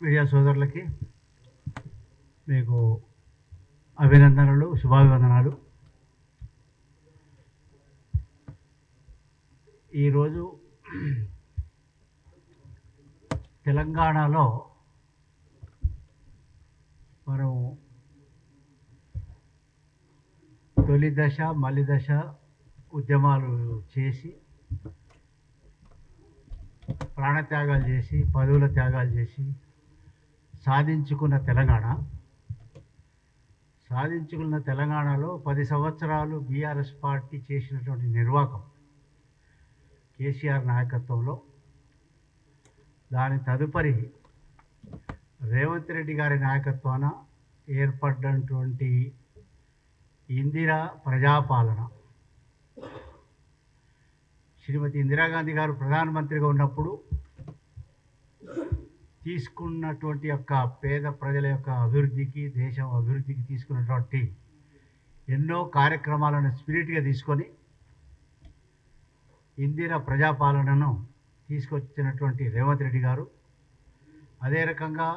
Media సోదరులకి మీకు అభినందనలు శుభాభివందనాలు. ఈరోజు తెలంగాణలో మనం తొలి దశ మలి దశ ఉద్యమాలు చేసి ప్రాణత్యాగాలు చేసి పదవుల త్యాగాలు చేసి సాధించుకున్న తెలంగాణ. సాధించుకున్న తెలంగాణలో పది సంవత్సరాలు బీఆర్ఎస్ పార్టీ చేసినటువంటి నిర్వాహకం కేసీఆర్ నాయకత్వంలో. దాని తదుపరి రేవంత్ రెడ్డి గారి నాయకత్వాన ఏర్పడినటువంటి ఇందిరా ప్రజాపాలన. శ్రీమతి ఇందిరాగాంధీ గారు ప్రధానమంత్రిగా ఉన్నప్పుడు తీసుకున్నటువంటి యొక్క పేద ప్రజల యొక్క అభివృద్ధికి దేశం అభివృద్ధికి తీసుకున్నటువంటి ఎన్నో కార్యక్రమాలను స్పిరిట్గా తీసుకొని ఇందిరా ప్రజాపాలనను తీసుకొచ్చినటువంటి రేవంత్ రెడ్డి గారు. అదే రకంగా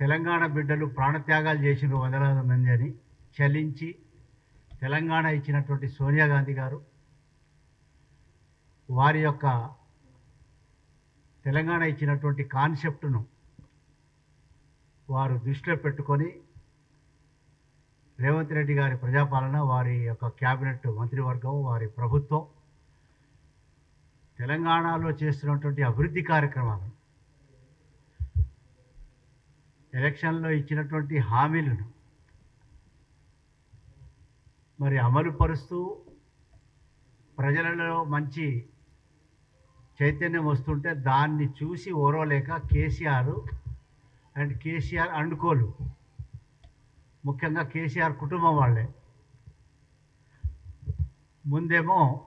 తెలంగాణ బిడ్డలు ప్రాణత్యాగాలు చేసిన వందలాది మంది అని చలించి తెలంగాణ ఇచ్చినటువంటి సోనియా గాంధీ గారు. వారి యొక్క తెలంగాణ ఇచ్చినటువంటి కాన్సెప్ట్ను వారు దృష్టిలో పెట్టుకొని రేవంత్ రెడ్డి గారి ప్రజాపాలన వారి యొక్క క్యాబినెట్ మంత్రివర్గం వారి ప్రభుత్వం తెలంగాణలో చేస్తున్నటువంటి అభివృద్ధి కార్యక్రమాలు ఎలక్షన్లో ఇచ్చినటువంటి హామీలను మరి అమలు పరుస్తూ ప్రజలలో మంచి చైతన్యం వస్తుంటే దాన్ని చూసి ఓరవలేక కేసీఆర్ అండ్ కేసీఆర్ అండుకోలు. ముఖ్యంగా కేసీఆర్ కుటుంబం వాళ్ళే. ముందేమో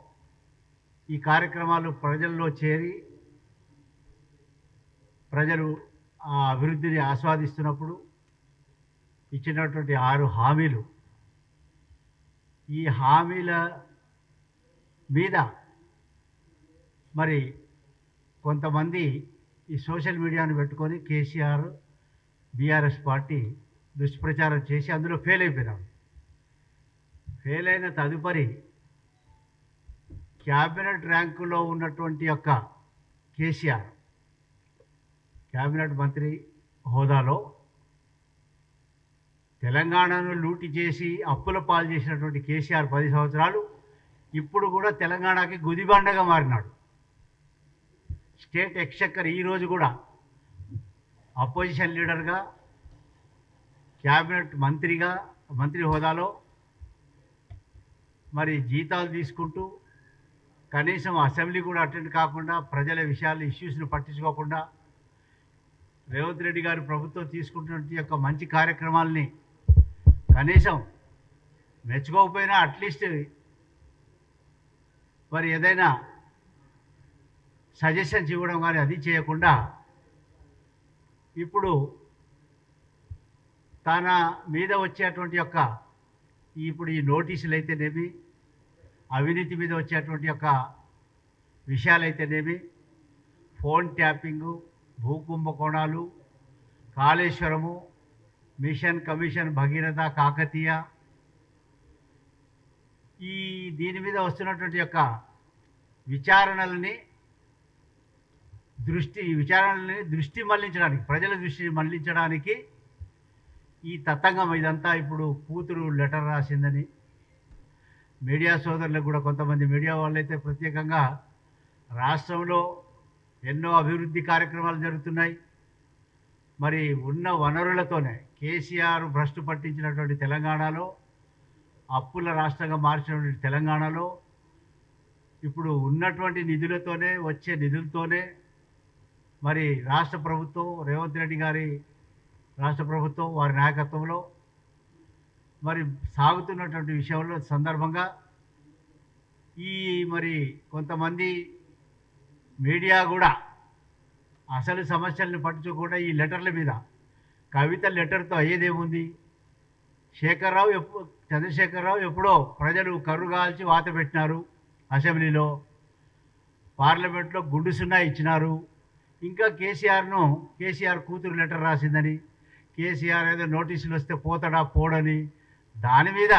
ఈ కార్యక్రమాలు ప్రజల్లో చేరి ప్రజలు ఆ అభివృద్ధిని ఆస్వాదిస్తున్నప్పుడు ఇచ్చినటువంటి ఆరు హామీలు. ఈ హామీల మీద మరి కొంతమంది ఈ సోషల్ మీడియాను పెట్టుకొని కేసీఆర్ బీఆర్ఎస్ పార్టీ దుష్ప్రచారం చేసి అందులో ఫెయిల్ అయిపోయినాం. ఫెయిల్ అయిన తదుపరి క్యాబినెట్ ర్యాంకులో ఉన్నటువంటి యొక్క కేసీఆర్ క్యాబినెట్ మంత్రి హోదాలో తెలంగాణను లూటి చేసి అప్పుల పాలు చేసినటువంటి కేసీఆర్ పది సంవత్సరాలు ఇప్పుడు కూడా తెలంగాణకి గుదిబండగా మారినాడు. స్టేట్ ఎక్స్చక్కర్ ఈరోజు కూడా అపోజిషన్ లీడర్గా క్యాబినెట్ మంత్రిగా మంత్రి హోదాలో మరి జీతాలు తీసుకుంటూ కనీసం అసెంబ్లీ కూడా అటెండ్ కాకుండా ప్రజల విషయాలు ఇష్యూస్ను పట్టించుకోకుండా రేవంత్ రెడ్డి గారి ప్రభుత్వం తీసుకుంటున్న యొక్క మంచి కార్యక్రమాలని కనీసం మెచ్చుకోకపోయినా అట్లీస్ట్ మరి ఏదైనా సజెషన్స్ ఇవ్వడం కానీ అది చేయకుండా ఇప్పుడు తన మీద వచ్చేటువంటి యొక్క ఇప్పుడు ఈ నోటీసులు అయితేనేమి అవినీతి మీద వచ్చేటువంటి యొక్క విషయాలైతేనేమి ఫోన్ ట్యాపింగు భూ కుంభకోణాలు కాళేశ్వరము మిషన్ కమిషన్ భగీరథ కాకతీయ ఈ దీని మీద వస్తున్నటువంటి యొక్క విచారణలని దృష్టి ఈ దృష్టి మళ్ళించడానికి ప్రజల దృష్టిని మళ్ళించడానికి ఈ తతంగం ఇదంతా ఇప్పుడు కూతురు లెటర్ రాసిందని మీడియా సోదరులకు కూడా కొంతమంది మీడియా వాళ్ళైతే ప్రత్యేకంగా రాష్ట్రంలో ఎన్నో అభివృద్ధి కార్యక్రమాలు జరుగుతున్నాయి. మరి ఉన్న వనరులతోనే కేసీఆర్ భ్రష్టు పట్టించినటువంటి తెలంగాణలో అప్పుల రాష్ట్రంగా మార్చినటువంటి తెలంగాణలో ఇప్పుడు ఉన్నటువంటి నిధులతోనే వచ్చే నిధులతోనే మరి రాష్ట్ర ప్రభుత్వం రేవంత్ రెడ్డి గారి రాష్ట్ర ప్రభుత్వం వారి నాయకత్వంలో మరి సాగుతున్నటువంటి విషయంలో సందర్భంగా ఈ మరి కొంతమంది మీడియా కూడా అసలు సమస్యలను పట్టించకుండా ఈ లెటర్ల మీద కవిత లెటర్తో అయ్యేదేముంది? శేఖర్రావు ఎప్పు చంద్రశేఖరరావు ఎప్పుడో ప్రజలు కర్రుగాల్చి వాత పెట్టినారు అసెంబ్లీలో. పార్లమెంట్లో గుండు సున్నా ఇచ్చినారు. ఇంకా కేసీఆర్ను కేసీఆర్ కూతురు లెటర్ రాసిందని కేసీఆర్ ఏదో నోటీసులు వస్తే పోతాడా పోడని దాని మీద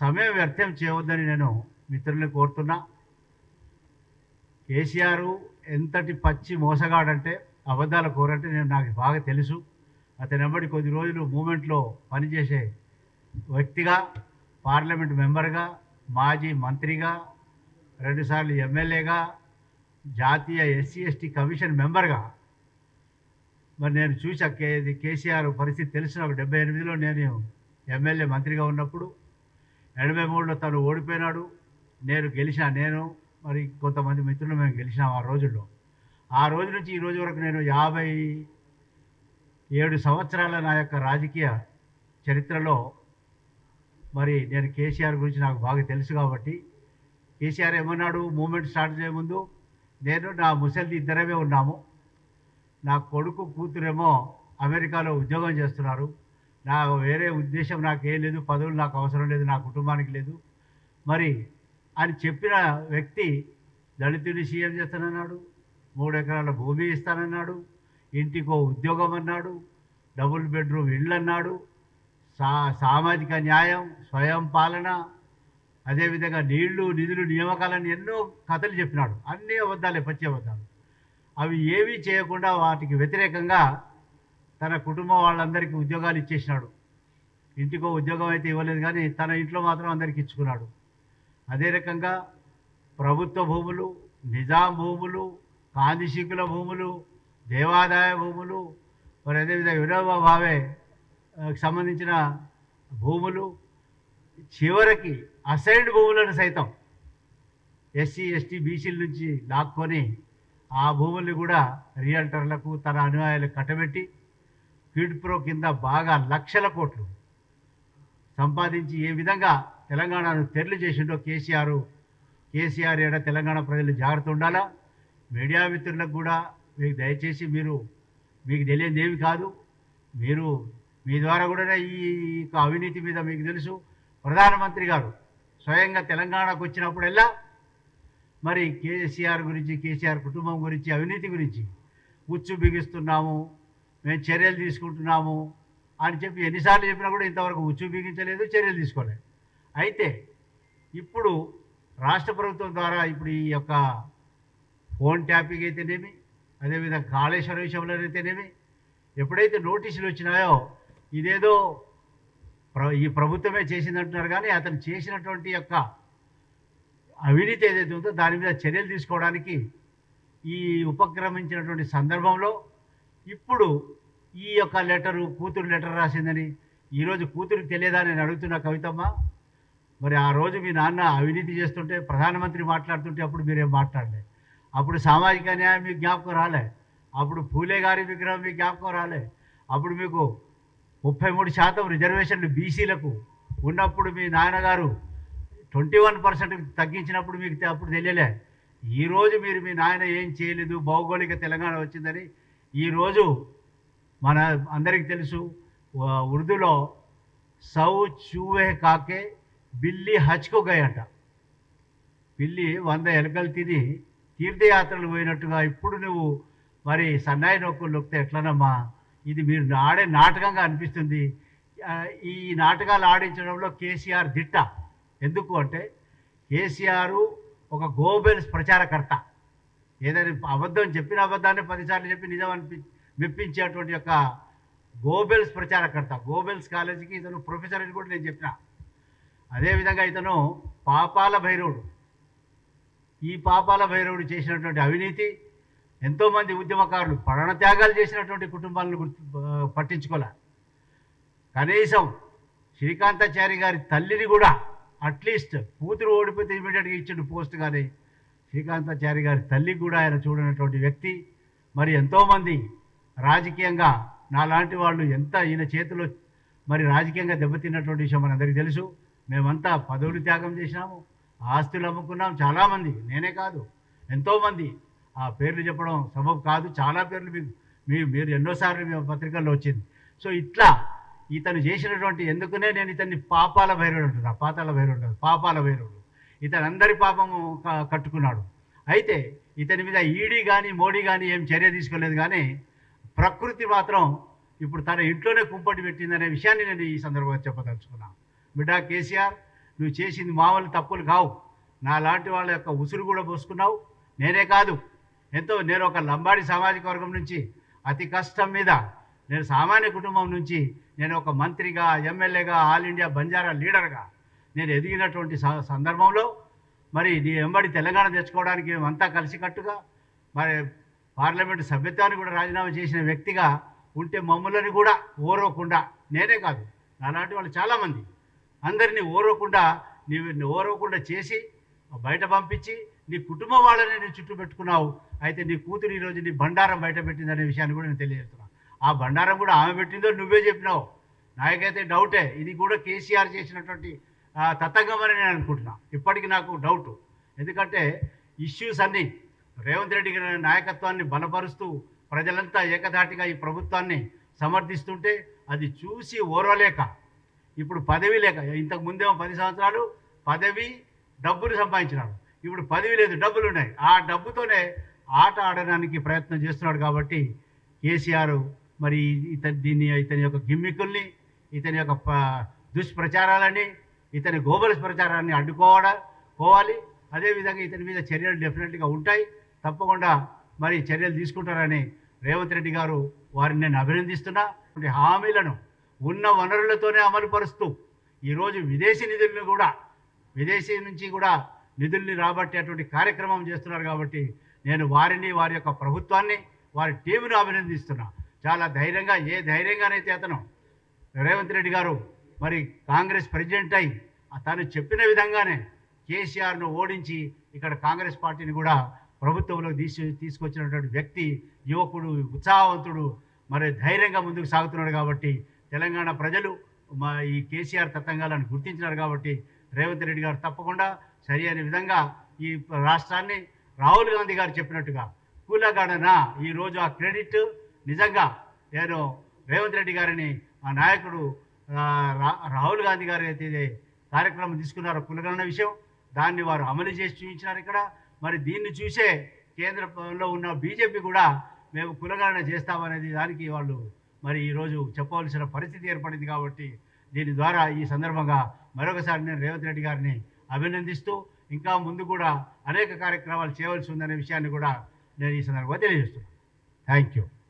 సమయం వ్యర్థం చేయవద్దని నేను మిత్రుల్ని కోరుతున్నా. కేసీఆర్ ఎంతటి పచ్చి మోసగాడంటే అబద్ధాల కోరంటే నేను నాకు బాగా తెలుసు. అతని వెంబడి కొద్ది రోజులు మూమెంట్లో పనిచేసే వ్యక్తిగా పార్లమెంట్ మెంబర్గా మాజీ మంత్రిగా రెండుసార్లు ఎమ్మెల్యేగా జాతీయ ఎస్సీ ఎస్టీ కమిషన్ మెంబర్గా. మరి నేను చూసా కే ఇది కేసీఆర్ పరిస్థితి తెలిసిన ఒక డెబ్బై ఎనిమిదిలో నేను ఎమ్మెల్యే మంత్రిగా ఉన్నప్పుడు ఎనభై మూడులో తను ఓడిపోయినాడు నేను గెలిచిన నేను మరి కొంతమంది మిత్రులు మేము గెలిచినాం ఆ రోజుల్లో. ఆ రోజు నుంచి ఈ రోజు వరకు నేను యాభై ఏడు సంవత్సరాల నా యొక్క రాజకీయ చరిత్రలో మరి నేను కేసీఆర్ గురించి నాకు బాగా తెలుసు కాబట్టి కేసీఆర్ ఏమన్నాడు మూమెంట్ స్టార్ట్ చేయముందు నేను నా ముసలిది ఇద్దరమే ఉన్నాము. నా కొడుకు కూతురేమో అమెరికాలో ఉద్యోగం చేస్తున్నారు. నా వేరే ఉద్దేశం నాకు ఏం లేదు. పదవులు నాకు అవసరం లేదు. నా కుటుంబానికి లేదు. మరి అని చెప్పిన వ్యక్తి దళితుని సీఎం చేస్తానన్నాడు. మూడు ఎకరాల భూమి ఇస్తానన్నాడు. ఇంటికో ఉద్యోగం అన్నాడు. డబుల్ బెడ్రూమ్ ఇళ్ళు అన్నాడు సా సామాజిక న్యాయం స్వయం పాలన అదేవిధంగా నీళ్ళు నిధులు నియామకాలని ఎన్నో కథలు చెప్పినాడు. అన్నీ అబద్ధాలే పచ్చి అబద్ధాలు. అవి ఏమీ చేయకుండా వాటికి వ్యతిరేకంగా తన కుటుంబం వాళ్ళందరికీ ఉద్యోగాలు ఇచ్చేసినాడు. ఇంటికో ఉద్యోగం అయితే ఇవ్వలేదు కానీ తన ఇంట్లో మాత్రం అందరికి ఇచ్చుకున్నాడు. అదే రకంగా ప్రభుత్వ భూములు నిజాం భూములు కాంతిశీకుల భూములు దేవాదాయ భూములు మరి అదేవిధంగా వినోబా భావే సంబంధించిన భూములు చివరికి అసైన్డ్ భూములను సైతం ఎస్సీ ఎస్టీ బీసీల నుంచి లాక్కొని ఆ భూముల్ని కూడా రియల్టర్లకు తన అనుయాయులకు కట్టబెట్టి క్విడ్ ప్రో కింద బాగా లక్షల కోట్లు సంపాదించి ఏ విధంగా తెలంగాణను తెరలు చేసిండో కేసీఆర్ కేసీఆర్ ఏడ తెలంగాణ ప్రజలు జాగ్రత్త ఉండాలా? మీడియా మిత్రులకు కూడా మీకు దయచేసి మీరు మీకు తెలియదు కాదు. మీరు మీ ద్వారా కూడా ఈ అవినీతి మీద మీకు తెలుసు. ప్రధానమంత్రి గారు స్వయంగా తెలంగాణకు వచ్చినప్పుడల్లా మరి కేసీఆర్ గురించి కేసీఆర్ కుటుంబం గురించి అవినీతి గురించి ఉచ్చు బిగిస్తున్నాము మేము చర్యలు తీసుకుంటున్నాము అని చెప్పి ఎన్నిసార్లు చెప్పినా కూడా ఇంతవరకు ఉచ్చు బిగించలేదు చర్యలు తీసుకోలేదు. అయితే ఇప్పుడు రాష్ట్ర ప్రభుత్వం ద్వారా ఇప్పుడు ఈ యొక్క ఫోన్ ట్యాపింగ్ అయితేనేమి అదేవిధంగా కాళేశ్వర విషయంలో అయితేనేమి ఎప్పుడైతే నోటీసులు వచ్చినాయో ఇదేదో ఈ ప్రభుత్వమే చేసిందంటున్నారు కానీ అతను చేసినటువంటి యొక్క అవినీతి ఏదైతే ఉందో దాని మీద చర్యలు తీసుకోవడానికి ఈ ఉపక్రమించినటువంటి సందర్భంలో ఇప్పుడు ఈ యొక్క లెటరు కూతురు లెటర్ రాసిందని ఈరోజు కూతురికి తెలియదా నేను అడుగుతున్నా కవితమ్మ మరి ఆ రోజు మీ నాన్న అవినీతి చేస్తుంటే ప్రధానమంత్రి మాట్లాడుతుంటే అప్పుడు మీరేం మాట్లాడలే? అప్పుడు సామాజిక న్యాయం మీకు జ్ఞాపకం రాలే. అప్పుడు పూలే గారి విగ్రహం మీకు జ్ఞాపకం రాలే. అప్పుడు మీకు ముప్పై మూడు శాతం రిజర్వేషన్లు బీసీలకు ఉన్నప్పుడు మీ నాన్నగారు ట్వంటీ వన్ పర్సెంట్ తగ్గించినప్పుడు మీకు అప్పుడు తెలియలే. ఈరోజు మీరు మీ నాయన ఏం చేయలేదు భౌగోళిక తెలంగాణ వచ్చిందని ఈరోజు మన అందరికీ తెలుసు ఉర్దూలో సౌ చూవే కాకే బిల్లి హచ్కు గయంట. పిల్లి వంద ఎలుకలు తిని తీర్థయాత్రలు పోయినట్టుగా ఇప్పుడు నువ్వు మరి సన్నాయి నొక్కులు నొక్కితే ఎట్లనమ్మా? ఇది మీరు ఆడే నాటకంగా అనిపిస్తుంది. ఈ నాటకాలు ఆడించడంలో కేసీఆర్ దిట్ట. ఎందుకు అంటే కేసీఆర్ ఒక గోబెల్స్ ప్రచారకర్త. ఏదైనా అబద్ధం చెప్పిన అబద్ధాన్ని పదిసార్లు చెప్పి నిజం అనిపి మెప్పించేటువంటి యొక్క గోబెల్స్ ప్రచారకర్త. గోబెల్స్ కాలేజీకి ఇతను ప్రొఫెసర్ అని కూడా నేను చెప్పిన. అదేవిధంగా ఇతను పాపాల భైరవుడు. ఈ పాపాల భైరవుడు చేసినటువంటి అవినీతి ఎంతోమంది ఉద్యమకారులు ప్రాణత్యాగాలు చేసినటువంటి కుటుంబాలను గుర్తు పట్టించుకోలే. కనీసం శ్రీకాంతాచారి గారి తల్లిని కూడా అట్లీస్ట్ కూతురు ఓడిపోతే ఇమీడియట్గా ఇచ్చిన పోస్ట్ కానీ శ్రీకాంతాచారి గారి తల్లికి కూడా ఆయన చూడనటువంటి వ్యక్తి. మరి ఎంతోమంది రాజకీయంగా నాలాంటి వాళ్ళు ఎంత ఈయన చేతిలో మరి రాజకీయంగా దెబ్బతిన్నటువంటి విషయం మనందరికీ తెలుసు. మేమంతా పదవులు త్యాగం చేసినాము ఆస్తులు అమ్ముకున్నాం చాలామంది నేనే కాదు ఎంతోమంది ఆ పేర్లు చెప్పడం సబబు కాదు. చాలా పేర్లు మీకు మీ మీరు ఎన్నోసార్లు మీ పత్రికల్లో వచ్చింది. సో ఇట్లా ఇతను చేసినటువంటి ఎందుకనే నేను ఇతన్ని పాపాల భైరవుడు అంటున్నా పాతాల భైరవుడు పాపాల భైరవుడు ఇతను అందరి పాపము క- కట్టుకున్నాడు. అయితే ఇతని మీద ఈడీ కానీ మోడీ కానీ ఏం చర్య తీసుకోలేదు కానీ ప్రకృతి మాత్రం ఇప్పుడు తన ఇంట్లోనే కుంపటి పెట్టిందనే విషయాన్ని నేను ఈ సందర్భంగా చెప్పదలుచుకున్నాను బిడ్డ కేసీఆర్ నువ్వు చేసింది మామూలు తప్పులు కావు. నా లాంటి వాళ్ళ యొక్క ఉసురు కూడా పోసుకున్నావు. నేనే కాదు. ఎంతో నేను ఒక లంబాడి సామాజిక వర్గం నుంచి అతి కష్టం మీద నేను సామాన్య కుటుంబం నుంచి నేను ఒక మంత్రిగా ఎమ్మెల్యేగా ఆల్ ఇండియా బంజారా లీడర్గా నేను ఎదిగినటువంటి స- సందర్భంలో మరి నీ ఎంబడి తెలంగాణ తెచ్చుకోవడానికి మేమంతా కలిసికట్టుగా మరి పార్లమెంటు సభ్యత్వాన్ని కూడా రాజీనామా చేసిన వ్యక్తిగా ఉంటే మమ్మల్ని కూడా ఓరవకుండా నేనే కాదు నాలాంటి వాళ్ళు చాలామంది అందరినీ ఓరవకుండా నీవు ఓరవకుండా చేసి బయట పంపించి నీ కుటుంబం వాళ్ళని నేను చుట్టూ పెట్టుకున్నావు అయితే నీ కూతురు ఈరోజు నీ బండారం బయట పెట్టిందనే విషయాన్ని కూడా నేను తెలియజేస్తున్నాను ఆ బండారం కూడా ఆమె పెట్టిందో నువ్వే చెప్పినావు. నాకైతే డౌటే ఇది కూడా కేసీఆర్ చేసినటువంటి తతంగమని నేను అనుకుంటున్నా. ఇప్పటికీ నాకు డౌట్ ఎందుకంటే ఇష్యూస్ అన్నీ రేవంత్ రెడ్డి గారి నాయకత్వాన్ని బలపరుస్తూ ప్రజలంతా ఏకధాటిగా ఈ ప్రభుత్వాన్ని సమర్థిస్తుంటే అది చూసి ఓర్వలేక ఇప్పుడు పదవి లేక ఇంతకు ముందేమో పది సంవత్సరాలు పదవి డబ్బులు సంపాదించినాడు ఇప్పుడు పదవి లేదు డబ్బులు ఉన్నాయి. ఆ డబ్బుతోనే ఆట ఆడడానికి ప్రయత్నం చేస్తున్నాడు కాబట్టి కేసీఆర్ మరి ఇతని దీన్ని ఇతని యొక్క గిమ్మికుల్ని ఇతని యొక్క ప- దుష్ప్రచారాలని ఇతని గోబల్స్ ప్రచారాన్ని అడ్డుకోవడం పోవాలి. అదేవిధంగా ఇతని మీద చర్యలు డెఫినెట్గా ఉంటాయి. తప్పకుండా మరి చర్యలు తీసుకుంటారని రేవంత్ రెడ్డి గారు వారిని నేను అభినందిస్తున్నా. హామీలను ఉన్న వనరులతోనే అమలు పరుస్తూ ఈరోజు విదేశీ నిధులను కూడా విదేశీ నుంచి కూడా నిధుల్ని రాబట్టేటువంటి కార్యక్రమం చేస్తున్నారు కాబట్టి నేను వారిని వారి యొక్క ప్రభుత్వాన్ని వారి టీమును అభినందిస్తున్నా. చాలా ధైర్యంగా ఏ ధైర్యంగానైతే అతను రేవంత్ రెడ్డి గారు మరి కాంగ్రెస్ ప్రెసిడెంట్ అయి తను చెప్పిన విధంగానే కేసీఆర్ను ఓడించి ఇక్కడ కాంగ్రెస్ పార్టీని కూడా ప్రభుత్వంలో తీసి తీసుకొచ్చినటువంటి వ్యక్తి యువకుడు ఉత్సాహవంతుడు మరి ధైర్యంగా ముందుకు సాగుతున్నాడు కాబట్టి తెలంగాణ ప్రజలు మా ఈ కేసీఆర్ తతంగాలను గుర్తించినారు కాబట్టి రేవంత్ రెడ్డి గారు తప్పకుండా సరి అయిన విధంగా ఈ రాష్ట్రాన్ని రాహుల్ గాంధీ గారు చెప్పినట్టుగా కూలగడన ఈరోజు ఆ క్రెడిట్ నిజంగా నేను రేవంత్ రెడ్డి గారిని ఆ నాయకుడు రా- రాహుల్ గాంధీ గారు అయితే కార్యక్రమం తీసుకున్నారో కులగణన విషయం దాన్ని వారు అమలు చేసి చూపించినారు ఇక్కడ. మరి దీన్ని చూసే కేంద్రంలో ఉన్న బీజేపీ కూడా మేము కులగణన చేస్తామనేది దానికి వాళ్ళు మరి ఈరోజు చెప్పవలసిన పరిస్థితి ఏర్పడింది కాబట్టి దీని ద్వారా ఈ సందర్భంగా మరొకసారి నేను రేవంత్ రెడ్డి గారిని అభినందిస్తూ ఇంకా ముందు కూడా అనేక కార్యక్రమాలు చేయవలసి ఉందనే విషయాన్ని కూడా నేను ఈ సందర్భంగా తెలియజేస్తున్నాను. Thank you